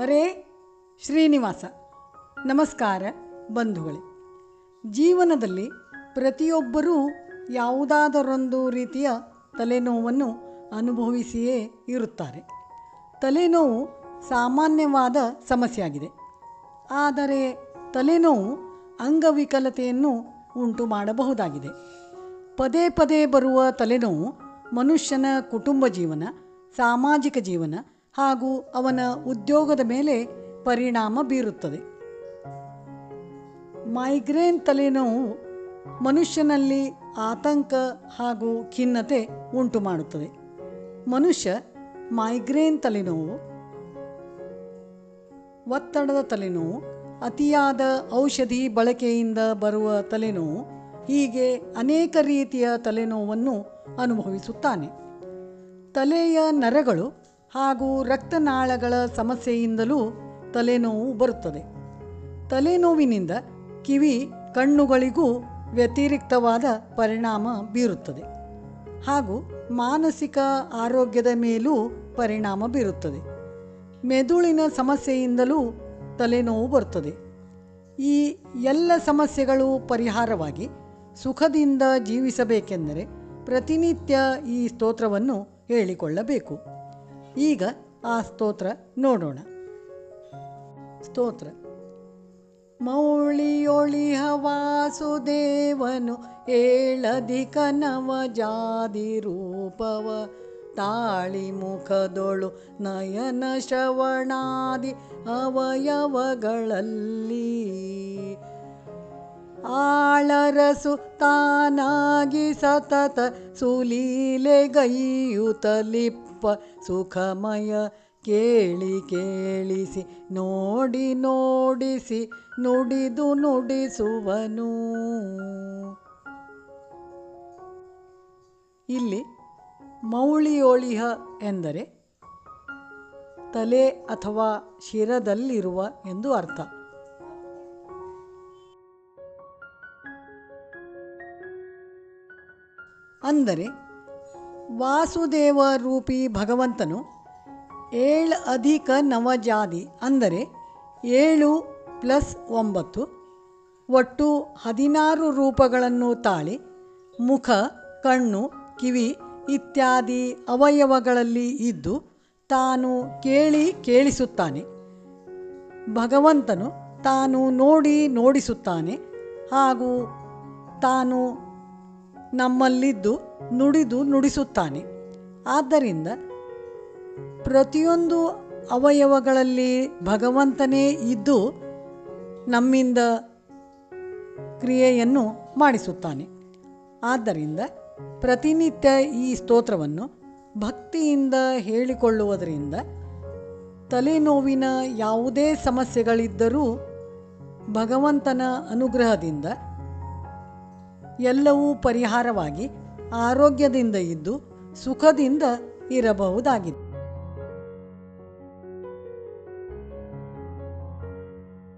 ಹರೇ ಶ್ರೀನಿವಾಸ. ನಮಸ್ಕಾರ ಬಂಧುಗಳೇ. ಜೀವನದಲ್ಲಿ ಪ್ರತಿಯೊಬ್ಬರೂ ಯಾವುದಾದರೊಂದು ರೀತಿಯ ತಲೆನೋವನ್ನು ಅನುಭವಿಸಿಯೇ ಇರುತ್ತಾರೆ. ತಲೆನೋವು ಸಾಮಾನ್ಯವಾದ ಸಮಸ್ಯೆಯಾಗಿದೆ. ಆದರೆ ತಲೆನೋವು ಅಂಗವಿಕಲತೆಯನ್ನು ಉಂಟು ಮಾಡಬಹುದಾಗಿದೆ ಪದೇ ಪದೇ ಬರುವ ತಲೆನೋವು ಮನುಷ್ಯನ ಕುಟುಂಬ ಜೀವನ, ಸಾಮಾಜಿಕ ಜೀವನ ಹಾಗೂ ಅವನ ಉದ್ಯೋಗದ ಮೇಲೆ ಪರಿಣಾಮ ಬೀರುತ್ತದೆ. ಮೈಗ್ರೇನ್ ತಲೆನೋವು ಮನುಷ್ಯನಲ್ಲಿ ಆತಂಕ ಹಾಗೂ ಖಿನ್ನತೆ ಉಂಟು ಮಾಡುತ್ತದೆ. ಮನುಷ್ಯ ಮೈಗ್ರೇನ್ ತಲೆನೋವು, ಒತ್ತಡದ ತಲೆನೋವು, ಅತಿಯಾದ ಔಷಧಿ ಬಳಕೆಯಿಂದ ಬರುವ ತಲೆನೋವು, ಹೀಗೆ ಅನೇಕ ರೀತಿಯ ತಲೆನೋವನ್ನು ಅನುಭವಿಸುತ್ತಾನೆ. ತಲೆಯ ನರಗಳು ಹಾಗೂ ರಕ್ತನಾಳಗಳ ಸಮಸ್ಯೆಯಿಂದಲೂ ತಲೆನೋವು ಬರುತ್ತದೆ. ತಲೆನೋವಿನಿಂದ ಕಿವಿ ಕಣ್ಣುಗಳಿಗೂ ವ್ಯತಿರಿಕ್ತವಾದ ಪರಿಣಾಮ ಬೀರುತ್ತದೆ ಹಾಗೂ ಮಾನಸಿಕ ಆರೋಗ್ಯದ ಮೇಲೂ ಪರಿಣಾಮ ಬೀರುತ್ತದೆ. ಮೆದುಳಿನ ಸಮಸ್ಯೆಯಿಂದಲೂ ತಲೆನೋವು ಬರುತ್ತದೆ. ಈ ಎಲ್ಲ ಸಮಸ್ಯೆಗಳು ಪರಿಹಾರವಾಗಿ ಸುಖದಿಂದ ಜೀವಿಸಬೇಕೆಂದರೆ ಪ್ರತಿನಿತ್ಯ ಈ ಸ್ತೋತ್ರವನ್ನು ಹೇಳಿಕೊಳ್ಳಬೇಕು. ಈಗ ಆ ಸ್ತೋತ್ರ ನೋಡೋಣ. ಸ್ತೋತ್ರ. ಮೌಳಿಯೊಳಿ ವಾಸುದೇವನು ಏಳಧಿಕ ನವ ಜಾದಿ ರೂಪವ ತಾಳಿ ಮುಖದೊಳು ನಯನ ಶ್ರವಣಾದಿ ಅವಯವಗಳಲ್ಲಿ ಆಳರಸು ತಾನಾಗಿ ಸತತ ಸುಲೀಲೆಗೈಯುತಲಿಪ್ಪ ಸುಖಮಯ ಕೇಳಿ ಕೇಳಿಸಿ, ನೋಡಿ ನೋಡಿಸಿ, ನುಡಿದು ನುಡಿಸುವನು. ಇಲ್ಲಿ ಮೌಳಿಯೋಳಿಹ ಎಂದರೆ ತಲೆ ಅಥವಾ ಶಿರದಲ್ಲಿರುವ ಎಂದು ಅರ್ಥ. ಅಂದರೆ ವಾಸುದೇವ ರೂಪಿ ಭಗವಂತನು ಏಳು ಅಧಿಕ ನವಜಾದಿ ಅಂದರೆ ಏಳು ಪ್ಲಸ್ ಒಂಬತ್ತು ಒಟ್ಟು ಹದಿನಾರು ರೂಪಗಳನ್ನು ತಾಳಿ ಮುಖ, ಕಣ್ಣು, ಕಿವಿ ಇತ್ಯಾದಿ ಅವಯವಗಳಲ್ಲಿ ಇದ್ದು ತಾನು ಕೇಳಿ ಕೇಳಿಸುತ್ತಾನೆ. ಭಗವಂತನು ತಾನು ನೋಡಿ ನೋಡಿಸುತ್ತಾನೆ ಹಾಗೂ ತಾನು ನಮ್ಮಲ್ಲಿದ್ದು ನುಡಿದು ನುಡಿಸುತ್ತಾನೆ. ಆದ್ದರಿಂದ ಪ್ರತಿಯೊಂದು ಅವಯವಗಳಲ್ಲಿ ಭಗವಂತನೇ ಇದ್ದು ನಮ್ಮಿಂದ ಕ್ರಿಯೆಯನ್ನು ಮಾಡಿಸುತ್ತಾನೆ. ಆದ್ದರಿಂದ ಪ್ರತಿನಿತ್ಯ ಈ ಸ್ತೋತ್ರವನ್ನು ಭಕ್ತಿಯಿಂದ ಹೇಳಿಕೊಳ್ಳುವುದರಿಂದ ತಲೆನೋವಿನ ಯಾವುದೇ ಸಮಸ್ಯೆಗಳಿದ್ದರೂ ಭಗವಂತನ ಅನುಗ್ರಹದಿಂದ ಎಲ್ಲವೂ ಪರಿಹಾರವಾಗಿ ಆರೋಗ್ಯದಿಂದ ಇದ್ದು ಸುಖದಿಂದ ಇರಬಹುದಾಗಿದೆ.